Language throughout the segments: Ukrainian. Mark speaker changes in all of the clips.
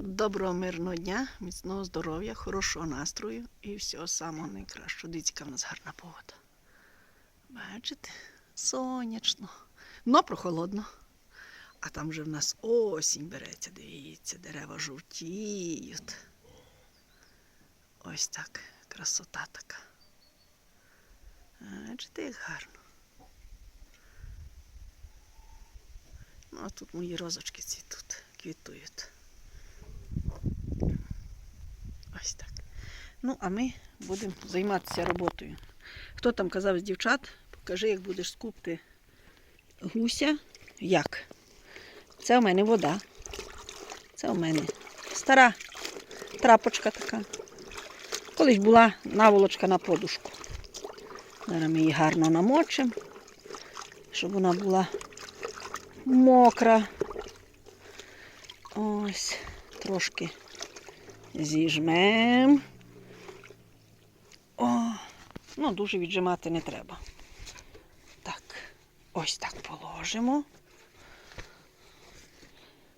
Speaker 1: Доброго мирного дня, міцного здоров'я, хорошого настрою і всього самого найкращого. Дивіться, яка в нас гарна погода. Бачите? Сонячно, но прохолодно. А там вже в нас осінь береться, дивіться, дерева жовтіють. Ось так, красота така. Бачите, як гарно. Ну, а тут мої розочки цвітуть, квітують. Ось так. Ну, а ми будемо займатися роботою. Хто там казав з дівчат, покажи, як будеш скупти гуся. Як? Це у мене вода. Це у мене стара трапочка така. Колись була наволочка на подушку. Зараз ми її гарно намочимо, щоб вона була мокра. Ось, трошки зіжмем. О, ну дуже віджимати не треба. Так, ось так положимо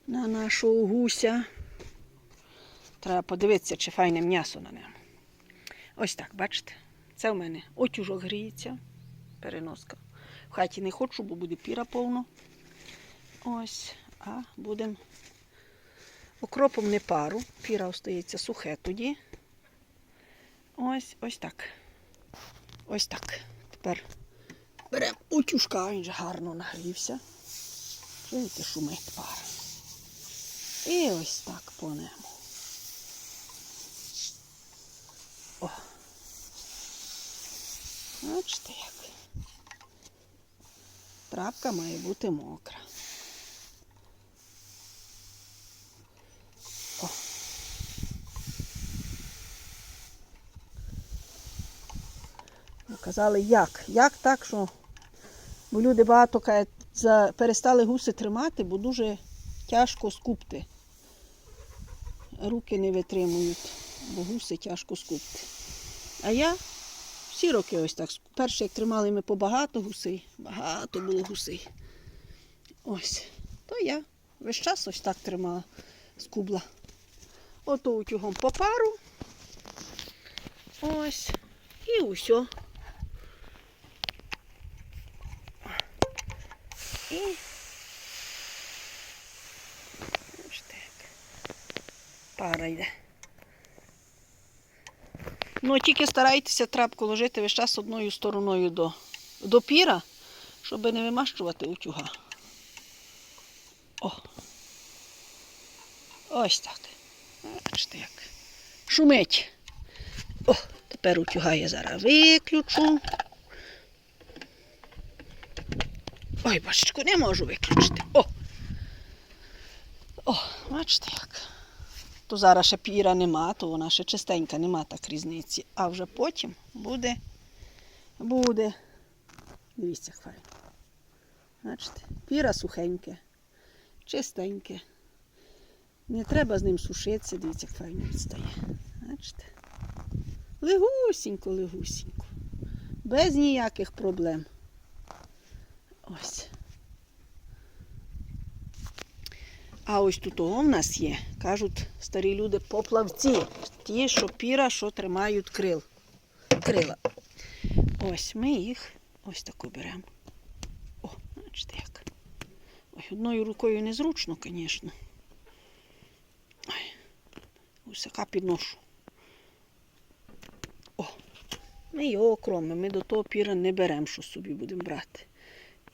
Speaker 1: на нашого гуся. Треба подивитися, чи файне м'ясо на ньому. Ось так, бачите? Це в мене отюжок гріється, переноска. В хаті не хочу, бо буде піра повно. Ось, а будемо Окропом не пару, піра остається сухе тоді. Ось ось так. Ось так. Тепер беремо утюжка, він же гарно нагрівся. Чуєте, шумить пара. І ось так по нему. О. Бачите як. Трапка має бути мокра. Казали, як? Як так, що? Бо люди багато кажуть, за... перестали гуси тримати, бо дуже тяжко скупти. Руки не витримують, бо гуси тяжко скупти. А я всі роки ось так. Перше, як тримали ми побагато гусей, багато було гусей. Ось. То я весь час ось так тримала скубла. Ото утюгом по пару. Ось. І усе. І бачите, як пара йде. Ну, тільки старайтеся трапку ложити весь час одною стороною до, до піра, щоб не вимащувати утюга. О. Ось так. Бачите, як шумить. О, тепер утюга я зараз виключу. Ой, бачечку, не можу виключити. О! О, бачите як. То зараз ще піра нема, то вона ще чистенька, нема так різниці. А вже потім буде, буде. Дивіться, як. Бачите, піра сухеньке, чистеньке. Не треба з ним сушитися, дивіться, як файно відстає. Бачите? Легусінько, легусінько. Без ніяких проблем. Ось. А ось тут в нас є, кажуть старі люди, поплавці. Ті, що піра, що тримають крил. крила. Ось ми їх ось таку беремо. О, бачите як. Ой, одною рукою незручно, звісно. Усяка підношу. О, ми його окромимо, ми до того піра не беремо, що собі будемо брати.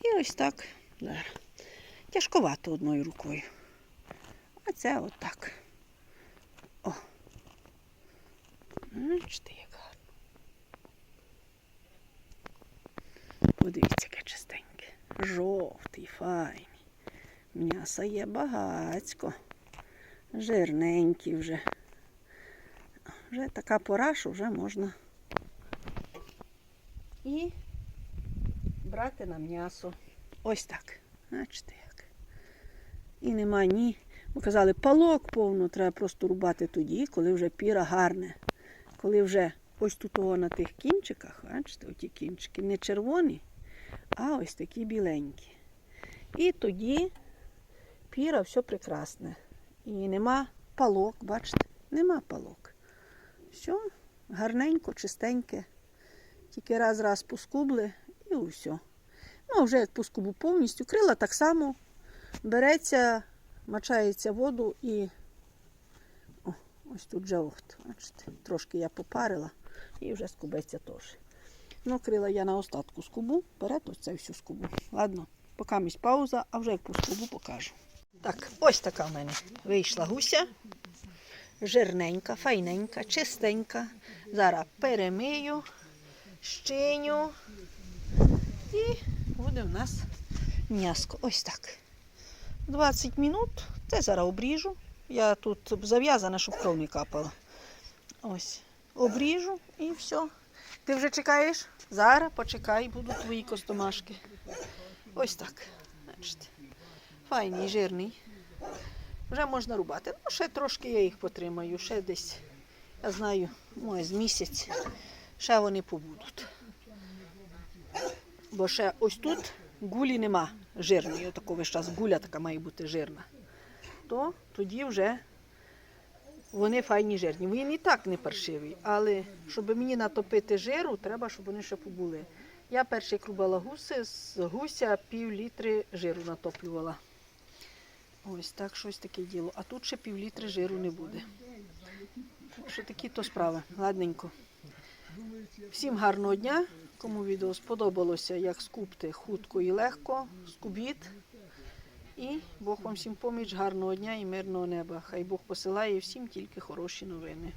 Speaker 1: І ось так. Зараз. Тяжковато одною рукою. А це отак. О. Бачите, як гарно. Подивіться, яке чистеньке. Жовтий, файний. М'яса є багацько. Жирненький вже. Вже така пора, що вже можна. І брати на м'ясо. Ось так. Бачите як. І нема ні. Казали, палок повно треба просто рубати тоді, коли вже піра гарне. Коли вже ось тут о, на тих кінчиках, бачите, оті кінчики не червоні, а ось такі біленькі. І тоді піра все прекрасне. І нема палок, бачите? Нема палок. Все, гарненько, чистеньке. Тільки раз-раз поскубли і усе. Ну, вже як поскубу повністю. Крила так само береться, мачається воду і О, ось тут вже охт. Бачите, трошки я попарила і вже скубеться теж. Ну, я на остатку скубу, вперед ось це всю скубу. Ладно, поки місь пауза, а вже як по скубу покажу. Так, ось така в мене вийшла гуся. Жирненька, файненька, чистенька. Зараз перемию, щиню. І буде в нас м'яско. Ось так. 20 минут. Це зараз обріжу. Я тут зав'язана, щоб кров не капала. Ось. Обріжу і все. Ти вже чекаєш? Зараз почекай, будуть твої костомашки. Ось так. Бачите. Файний, жирний. Вже можна рубати. Ну, ще трошки я їх потримаю, ще десь, я знаю, може, з місяць, ще вони побудуть. Бо ще ось тут гулі нема жирної. Отако весь час гуля така має бути жирна. То тоді вже вони файні жирні. Він і так не паршивий, але щоб мені натопити жиру, треба, щоб вони ще побули. Я перший крубала гуси, з гуся пів літри жиру натоплювала. Ось так щось таке діло. А тут ще пів літри жиру не буде. Що такі то справи. Ладненько. Всім гарного дня. Кому відео сподобалося, як скупти хутко і легко, скубіть. І Бог вам всім поміч, гарного дня і мирного неба. Хай Бог посилає всім тільки хороші новини.